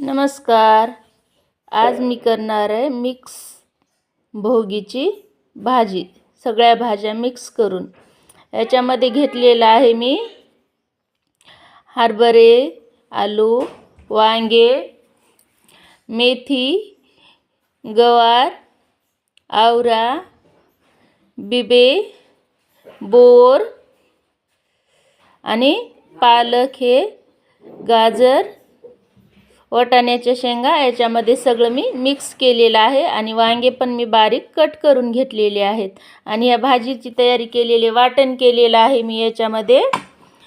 नमस्कार. आज मी करणार आहे मिक्स भोगीची भाजी. सगळ्या भाज्या मिक्स करून. याच्यामध्ये घेतलेलं आहे मी हरभरे आलू वांगे मेथी गवार आवरा बिबे बोर आणि पालक हे गाजर वाटाण्याच्या शेंगा याच्यामध्ये सगळं मी मिक्स केलेलं आहे आणि वांगे पण मी बारीक कट करून घेतलेले आहेत. आणि या भाजीची तयारी केलेली वाटण केलेलं आहे मी याच्यामध्ये.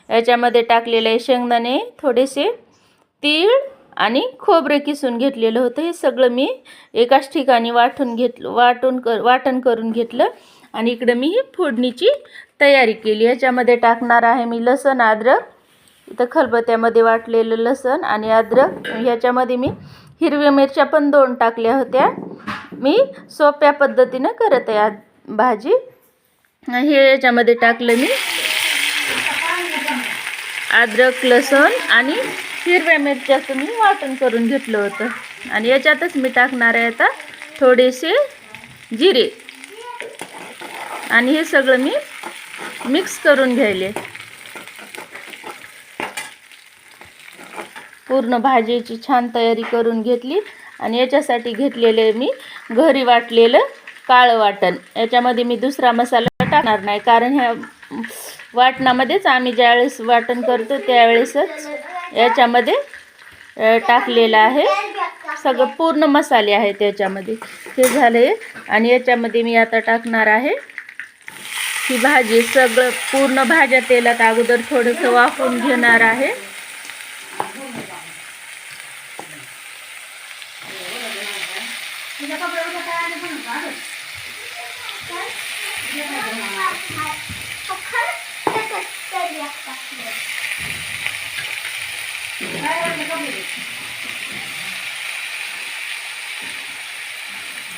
याच्यामध्ये टाकलेलं आहे शेंगदाणे थोडेसे तीळ आणि खोबरे किसून घेतलेलं होतं. हे सगळं मी एकाच ठिकाणी वाटून घेतलं वाटून कर वाटण करून घेतलं. आणि इकडं मी ही फोडणीची तयारी केली. याच्यामध्ये टाकणार आहे मी लसण अद्रक इथं खलबत्त्यामध्ये वाटलेलं लसण आणि अद्रक. ह्याच्यामध्ये मी हिरव्या मिरच्या पण दोन टाकल्या होत्या. मी सोप्या पद्धतीनं करत आहे आज भाजी. हे याच्यामध्ये टाकलं मी. अद्रक लसूण आणि हिरव्या मिरच्याचं मी वाटण करून घेतलं होतं. आणि याच्यातच मी टाकणार आहे आता थोडेसे जिरे. आणि हे सगळं मी मिक्स करून घ्यायले. पूर्ण भाजीची छान तयारी करून घेतली आणि याच्यासाठी घेतलेले मी घरी वाटलेलं काळं वाटण. याच्यामध्ये मी दुसरा मसाला टाकणार नाही कारण ह्या वाटणामध्येच आम्ही ज्यावेळेस वाटण करतो त्यावेळेसच याच्यामध्ये टाकलेलं आहे. सगळं पूर्ण मसाले आहेत याच्यामध्ये. हे झाले. आणि याच्यामध्ये मी आता टाकणार आहे ही भाजी. सगळं पूर्ण भाज्या तेलात अगोदर थोडंसं वाफून घेणार आहे.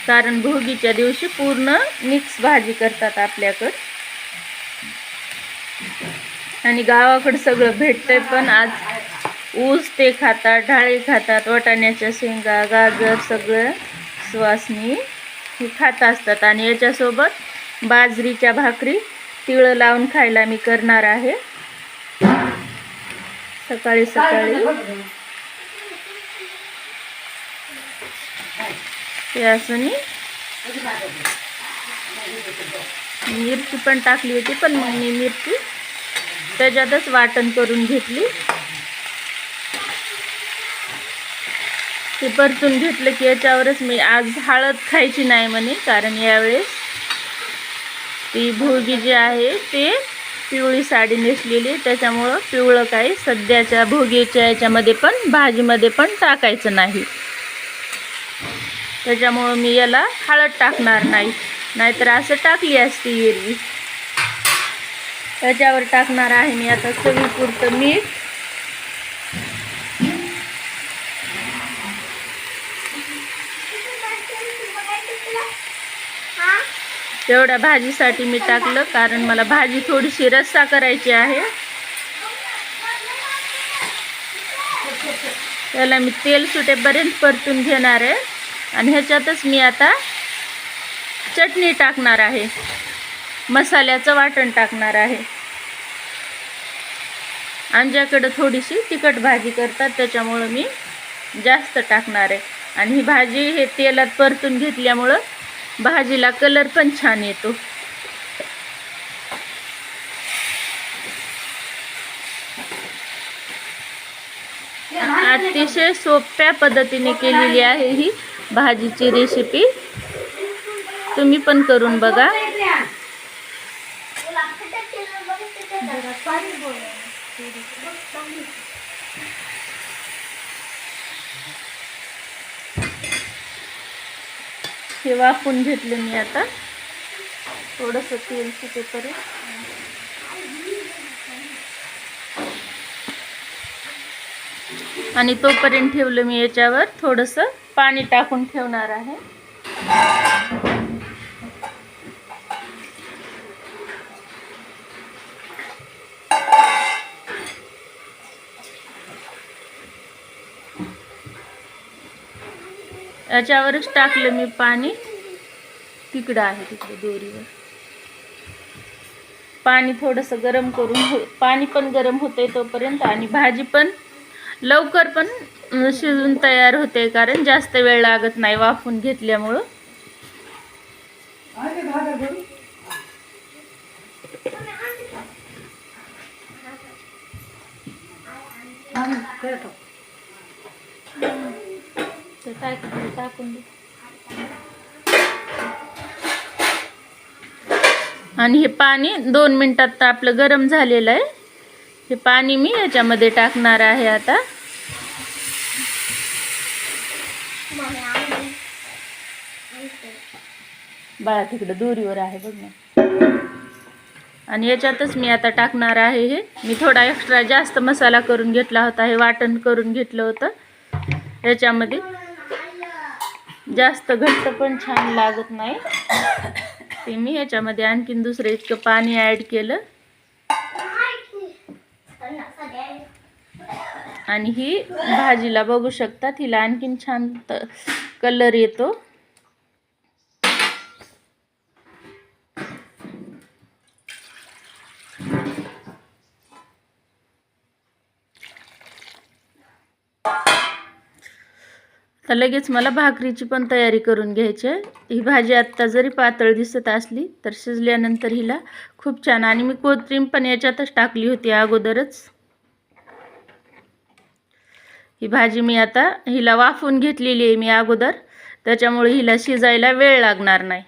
कारण भोगीच्या दिवशी पूर्ण मिक्स भाजी करतात आपल्याकडं. आणि गावाकडं सगळं भेटतंय पण आज ऊस ते खातात ढाळे खातात वाटाण्याच्या शेंगा गाजर सगळं सुवासनी हे खात असतात. आणि याच्यासोबत बाजरीच्या भाकरी तिळं लावून खायला मी करणार आहे. सकाळी सकाळी ते असं मिरची पण टाकली होती पण मग मी मिरची त्याच्यातच वाटण करून घेतली. ते परतून घेतलं की याच्यावरच मी आज हळद खायची नाही म्हणे कारण यावेळेस ती भोगी जी आहे ते पिवळी साडी नेसलेली त्याच्यामुळं पिवळं काही सध्याच्या भोगीच्या याच्यामध्ये पण भाजीमध्ये पण टाकायचं नाही. त्याच्यामुळं मी याला हळद टाकणार नाही. नाहीतर असं टाकली असती एरवी त्याच्यावर टाकणार आहे मी आता सगळीपुरतं मीठ. तेवढ्या भाजीसाठी मी टाकलं कारण मला भाजी थोडीशी रस्सा करायची आहे. त्याला मी तेल सुटेपर्यंत परतून घेणार आहे. आणि ह्याच्यातच मी आता चटणी टाकणार आहे. मसाल्याचं वाटण टाकणार आहे. आमच्याकडं थोडीशी तिखट भाजी करतात त्याच्यामुळं मी जास्त टाकणार आहे. आणि ही भाजी हे तेलात परतून घेतल्यामुळं भाजीला कलर पण छान येतो. अतिशय सोप्या पद्धतीने केलेली आहे ही भाजीची रेसिपी तुम्ही पण करून हे वाफून घेतलं मी आता. थोडंसं तेल सुटेपर्यंत आणि तोपर्यंत ठेवलं मी याच्यावर. थोडंसं पाणी टाकून ठेवणार आहे. याच्यावरच टाकलं मी पाणी. तिकडं आहे तिकडं दोरीवर. पाणी थोडंसं गरम करून हो पाणी पण गरम होते तोपर्यंत आणि भाजी पण लवकर पण शिजून तयार होते कारण जास्त वेळ लागत नाही वाफून घेतल्यामुळं. ते टाक टाकून दे. आणि हे पाणी दोन मिनटात आपलं गरम झालेलं आहे. हे पाणी मी याच्यामध्ये टाकणार आहे आता. बाळा तिकडं दोरीवर आहे बघ ना. आणि याच्यातच मी आता टाकणार आहे हे. मी थोडा एक्स्ट्रा जास्त मसाला करून घेतला होता हे वाटण करून घेतलं होतं. याच्यामध्ये जास्त घट्ट पण छान लागत नाही. ते मी याच्यामध्ये आणखीन दुसरं इतकं पाणी ॲड केलं. आणि ही भाजीला बघू शकतात हिला आणखीन छान कलर येतो. तर लगेच मला भाकरीची पण तयारी करून घ्यायची आहे. ही भाजी आत्ता जरी पातळ दिसत असली तर शिजल्यानंतर हिला खूप छान आणि मी कोथिंबीर पण याच्यातच टाकली होती अगोदरच. ही भाजी मी आता हिला वाफून घेतलेली आहे मी अगोदर. त्याच्यामुळे हिला शिजायला वेळ लागणार नाही.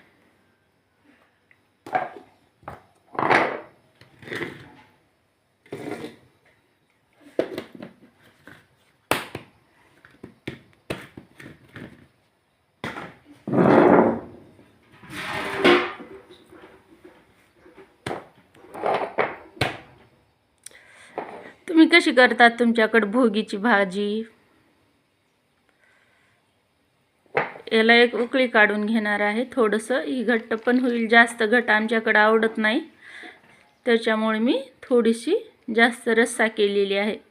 कशी करतात तुमच्याकडे भोगीची भाजी? याला एक उकळी काढून घेणार आहे. थोडंसं ही घट्ट पण होईल. जास्त घट आमच्याकडं आवडत नाही. त्याच्यामुळे मी थोडीशी जास्त रस्सा केलेली आहे.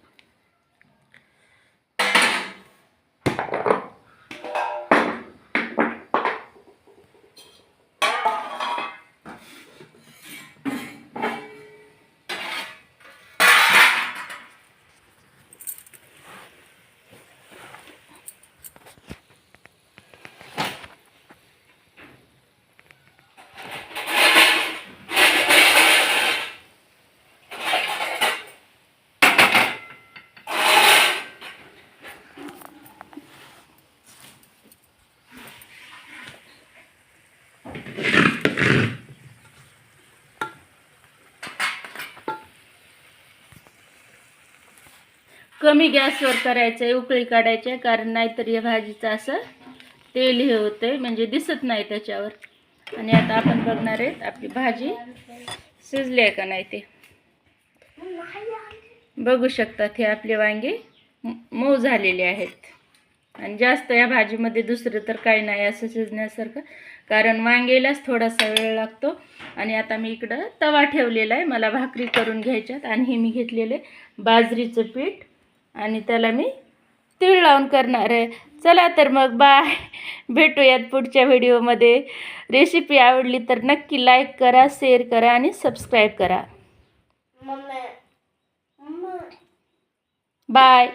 कमी गॅसवर करायचं आहे उकळी काढायची आहे कारण नाहीतर या भाजीचं असं तेल हे होतंय म्हणजे दिसत नाही त्याच्यावर. आणि आता आपण बघणार आहेत आपली भाजी शिजली आहे का नाही ते. बघू शकतात हे आपले वांगे मऊ झालेले आहेत. आणि जास्त या भाजीमध्ये दुसरं तर काही नाही असं शिजण्यासारखं कारण वांगेलाच थोडासा वेळ लागतो. आणि आता मी इकडं तवा ठेवलेला आहे मला भाकरी करून घ्यायच्यात आणि हे मी घेतलेले बाजरीचं पीठ. आणि त्याला मी तीळ लावून करणार आहे. चला तर मग बाय. भेटूयात पुढच्या व्हिडिओमध्ये. रेसिपी आवडली तर नक्की लाईक करा शेअर करा आणि सबस्क्राईब करा. बाय.